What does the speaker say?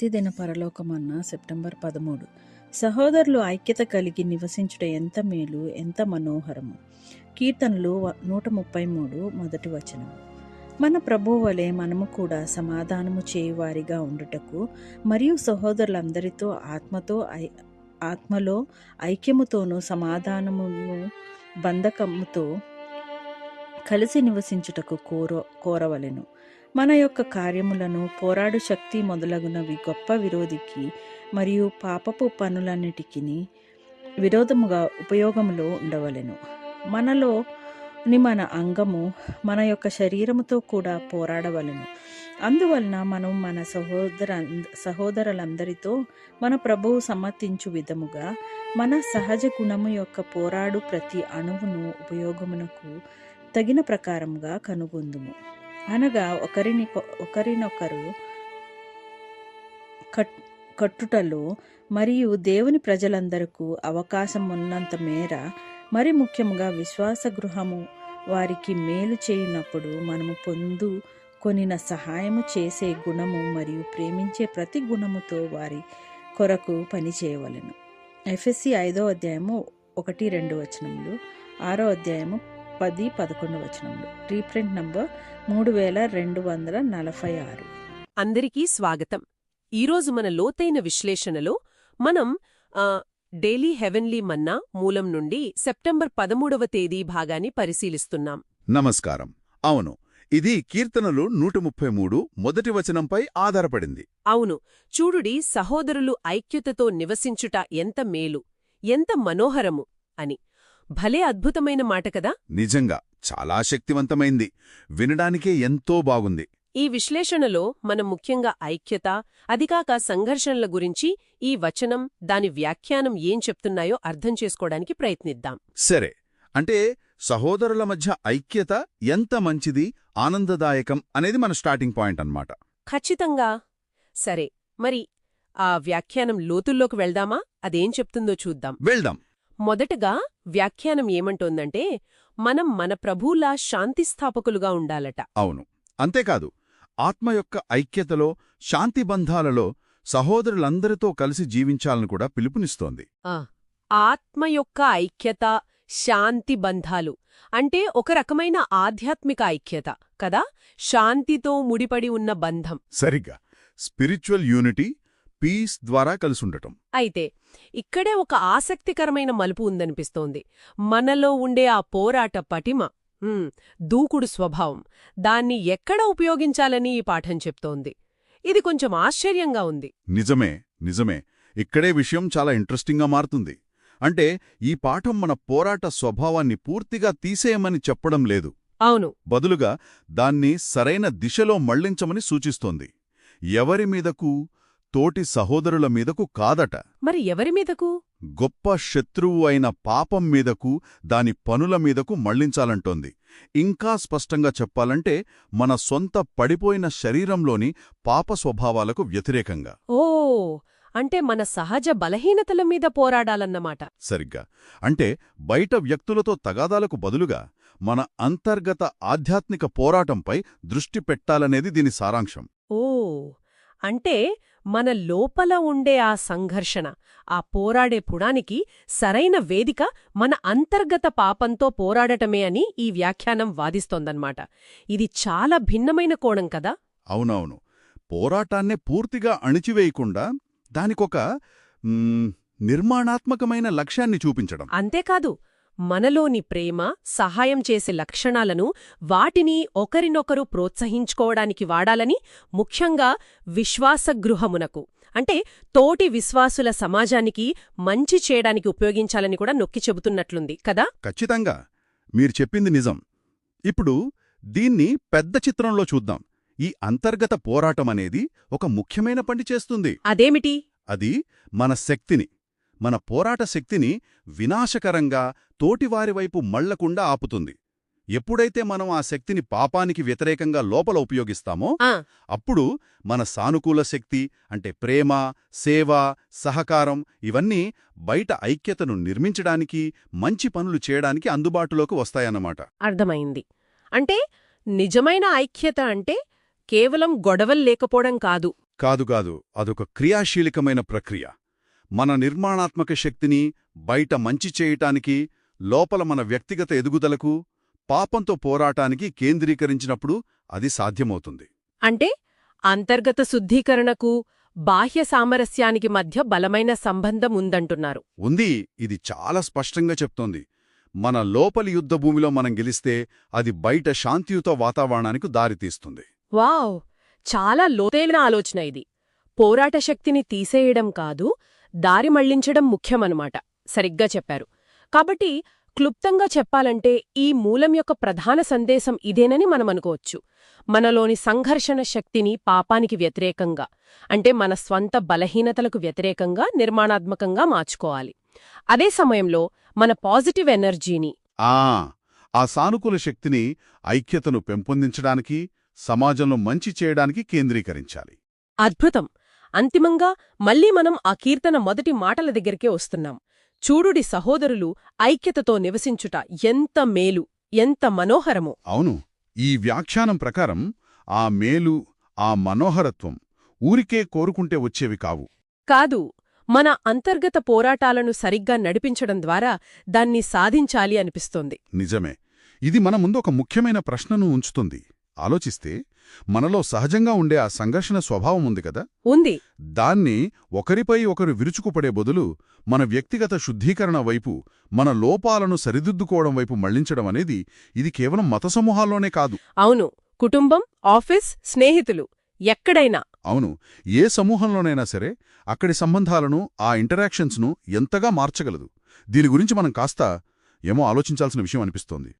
ప్రతిదిన పరలోకమన్న September పదమూడు. సహోదరులు ఐక్యత కలిగి నివసించుట ఎంత మేలు ఎంత మనోహరము. కీర్తనలు నూట ముప్పై మూడు మొదటి వచనం. మన ప్రభు వలె మనము కూడా సమాధానము చేయువారిగా ఉండుటకు మరియు సహోదరులందరితో ఆత్మతో ఐ- ఆత్మలో ఐక్యముతోనూ సమాధానము బంధకముతో కలిసి నివసించుటకు కోర కోరవలెను. మన యొక్క కార్యములను పోరాడు శక్తి మొదలగునవి గొప్ప విరోధికి మరియు పాపపు పనులన్నిటికీ విరోధముగా ఉపయోగములో ఉండవలెను. మనలోని మన అంగము మన యొక్క శరీరముతో కూడా పోరాడవలెను. అందువలన మనం మన సహోదర సహోదరులందరితో మన ప్రభువు సమ్మతించు విధముగా మన సహజ గుణము యొక్క పోరాడు ప్రతి అణువును ఉపయోగమునకు తగిన ప్రకారముగా కనుగొందుము. అనగా ఒకరిని ఒకరినొకరు కట్ కట్టుటలో మరియు దేవుని ప్రజలందరకు అవకాశం ఉన్నంత మేర మరి ముఖ్యముగా విశ్వాస గృహము వారికి మేలు చేయనప్పుడు మనము పొందు కొనిన సహాయము చేసే గుణము మరియు ప్రేమించే ప్రతి గుణముతో వారి కొరకు పనిచేయవలను. ఎఫ్ఎస్సి ఐదో అధ్యాయము ఒకటి రెండు వచనములు ఆరో అధ్యాయము పది పదకొండు వచనములు. రీప్రింట్ నంబర్ మూడు వేల రెండు వందల నలభై ఆరు. అందరికీ స్వాగతం. ఈరోజు మన లోతైన విశ్లేషణలో మనం ఆ, డైలీ హెవెన్లీ మన్నా మూలం నుండి సెప్టెంబర్ పదమూడవ తేదీ భాగాన్ని పరిశీలిస్తున్నాం. నమస్కారం. అవును ఇది కీర్తనలు నూట ముప్పై మూడు మొదటి వచనంపై ఆధారపడింది. అవును చూడుడి సహోదరులు ఐక్యతతో నివసించుట ఎంత మేలు ఎంత మనోహరము అని. భలే అద్భుతమైన మాట కదా? నిజంగా చాలా శక్తివంతమైంది. వినడానికే ఎంతో బాగుంది. ఈ విశ్లేషణలో మనం ముఖ్యంగా ఐక్యత అదికాక సంఘర్షణల గురించి ఈ వచనం దాని వ్యాఖ్యానం ఏం చెప్తున్నాయో అర్థం చేసుకోవడానికి ప్రయత్నిద్దాం. సరే అంటే సహోదరుల మధ్య ఐక్యత ఎంత మంచిది ఆనందదాయకం అనేది మన స్టార్టింగ్ పాయింట్ అన్నమాట. ఖచ్చితంగా. సరే మరి ఆ వ్యాఖ్యానం లోతుల్లోకి వెళ్దామా? అదేం చెప్తుందో చూద్దాం. వెళ్దాం. మొదటగా వ్యాఖ్యానం ఏమంటోందంటే మనం మన ప్రభువులా శాంతిస్థాపకులుగా ఉండాలట. అవును. అంతేకాదు ఆత్మ యొక్క ఐక్యతలో శాంతి బంధాలలో సహోదరులందరితో కలిసి జీవించాలని కూడా పిలుపునిస్తోంది. ఆ, ఆత్మ యొక్క ఐక్యత శాంతి బంధాలు అంటే ఒక రకమైన ఆధ్యాత్మిక ఐక్యత కదా? శాంతితో ముడిపడి ఉన్న బంధం. సరిగ్గా. స్పిరిచువల్ యూనిటీ పీస్ ద్వారా కలిసుండటం. అయితే ఇక్కడే ఒక ఆసక్తికరమైన మలుపు ఉందనిపిస్తోంది. మనలో ఉండే ఆ పోరాట పటిమ దూకుడు స్వభావం దాన్ని ఎక్కడ ఉపయోగించాలని ఈ పాఠం చెప్తోంది? ఇది కొంచెం ఆశ్చర్యంగా ఉంది. నిజమే నిజమే. ఇక్కడే విషయం చాలా ఇంట్రెస్టింగ్గా మారుతుంది. అంటే ఈ పాఠం మన పోరాట స్వభావాన్ని పూర్తిగా తీసేయమని చెప్పడం లేదు. అవును. బదులుగా దాన్ని సరైన దిశలో మళ్ళించమని సూచిస్తోంది. ఎవరి మీదకు తోటి సహోదరుల మీదకు కాదట. మరి ఎవరి మీదకు? గొప్ప శత్రువు అయిన పాపం మీదకు దాని పనుల మీదకు మళ్ళించాలంటోంది. ఇంకా స్పష్టంగా చెప్పాలంటే మన సొంత పడిపోయిన శరీరంలోని పాప స్వభావాలకు వ్యతిరేకంగా. ఓ అంటే మన సహజ బలహీనతల మీద పోరాడాలన్నమాట. సరిగ్గా. అంటే బయట వ్యక్తులతో తగాదాలకు బదులుగా మన అంతర్గత ఆధ్యాత్మిక పోరాటంపై దృష్టి పెట్టాలనేది దీని సారాంశం. ఓ అంటే మన లోపల ఉండే ఆ సంఘర్షణ ఆ పోరాడే పుడానికి సరైన వేదిక మన అంతర్గత పాపంతో పోరాడటమే అని ఈ వ్యాఖ్యానం వాదిస్తోందన్నమాట. ఇది చాలా భిన్నమైన కోణం కదా? అవునవును. పోరాటాన్నే పూర్తిగా అణిచివేయకుండా దానికొక నిర్మాణాత్మకమైన లక్ష్యాన్ని చూపించడం. అంతేకాదు మనలోని ప్రేమ సహాయం చేసే లక్షణాలను వాటిని ఒకరినొకరు ప్రోత్సహించుకోవడానికి వాడాలని ముఖ్యంగా విశ్వాసగృహమునకు అంటే తోటి విశ్వాసుల సమాజానికి మంచి చేయడానికి ఉపయోగించాలని కూడా నొక్కి చెబుతున్నట్లుంది కదా? ఖచ్చితంగా. మీరు చెప్పింది నిజం. ఇప్పుడు దీన్ని పెద్ద చిత్రంలో చూద్దాం. ఈ అంతర్గత పోరాటమనేది ఒక ముఖ్యమైన పని చేస్తుంది. అదేమిటి? అది మన శక్తిని మన పోరాట శక్తిని వినాశకరంగా తోటివారి వైపు మళ్ళకుండా ఆపుతుంది. ఎప్పుడైతే మనం ఆ శక్తిని పాపానికి వ్యతిరేకంగా లోపల ఉపయోగిస్తామో అప్పుడు మన సానుకూల శక్తి అంటే ప్రేమ సేవ సహకారం ఇవన్నీ బయట ఐక్యతను నిర్మించడానికి మంచి పనులు చేయడానికి అందుబాటులోకి వస్తాయన్నమాట. అర్థమైంది. అంటే నిజమైన ఐక్యత అంటే కేవలం గొడవలు లేకపోవడం కాదు. కాదు కాదు అదొక క్రియాశీలికమైన ప్రక్రియ. మన నిర్మాణాత్మక శక్తిని బయట మంచి చేయటానికి లోపల మన వ్యక్తిగత ఎదుగుదలకు పాపంతో పోరాటానికి కేంద్రీకరించినప్పుడు అది సాధ్యమవుతుంది. అంటే అంతర్గత శుద్ధీకరణకు బాహ్య సామరస్యానికి మధ్య బలమైన సంబంధం ఉందంటున్నారు. ఉంది ఇది చాలా స్పష్టంగా చెప్తోంది. మన లోపలి యుద్ధభూమిలో మనం గెలిస్తే అది బయట శాంతియుత వాతావరణానికి దారితీస్తుంది. వావ్! చాలా లోతైన ఆలోచన ఇది. పోరాట శక్తిని తీసేయడం కాదు దారి మళ్ళించడం ముఖ్యమన్నమాట సరిగ్గా చెప్పారు. కాబట్టి క్లుప్తంగా చెప్పాలంటే ఈ మూలం యొక్క ప్రధాన సందేశం ఇదేనని మనం అనుకోవచ్చు. మనలోని సంఘర్షణ శక్తిని పాపానికి వ్యతిరేకంగా అంటే మన స్వంత బలహీనతలకు వ్యతిరేకంగా నిర్మాణాత్మకంగా మార్చుకోవాలి. అదే సమయంలో మన పాజిటివ్ ఎనర్జీని ఆ ఆ సానుకూల శక్తిని ఐక్యతను పెంపొందించడానికి సమాజంలో మంచి చేయడానికి కేంద్రీకరించాలి. అద్భుతం! అంతిమంగా మళ్ళీ మనం ఆ కీర్తన మొదటి మాటల దగ్గరికే వస్తున్నాం. చూడుడి సహోదరులు ఐక్యతతో నివసించుట ఎంత మేలు ఎంత మనోహరమో. అవును ఈ వ్యాఖ్యానం ప్రకారం ఆ మేలు ఆ మనోహరత్వం ఊరికే కోరుకుంటే వచ్చేవి కావు. కాదు మన అంతర్గత పోరాటాలను సరిగ్గా నడిపించడం ద్వారా దాన్ని సాధించాలి అనిపిస్తోంది. నిజమే ఇది మన ముందు ఒక ముఖ్యమైన ప్రశ్నను ఉంచుతుంది. ఆలోచిస్తే మనలో సహజంగా ఉండే ఆ సంఘర్షణ స్వభావం ఉంది కదా? ఉంది. దాన్ని ఒకరిపై ఒకరు విరుచుకుపడే బదులు మన వ్యక్తిగత శుద్ధీకరణ వైపు మన లోపాలను సరిదిద్దుకోవడం వైపు మళ్ళించడం అనేది ఇది కేవలం మత సమూహాల్లోనే కాదు. అవును. కుటుంబం ఆఫీస్ స్నేహితులు ఎక్కడైనా. అవును. ఏ సమూహంలోనైనా సరే అక్కడి సంబంధాలను ఆ ఇంటరాక్షన్స్ను ఎంతగా మార్చగలదు? దీని గురించి మనం కాస్త ఏమో ఆలోచించాల్సిన విషయం అనిపిస్తోంది.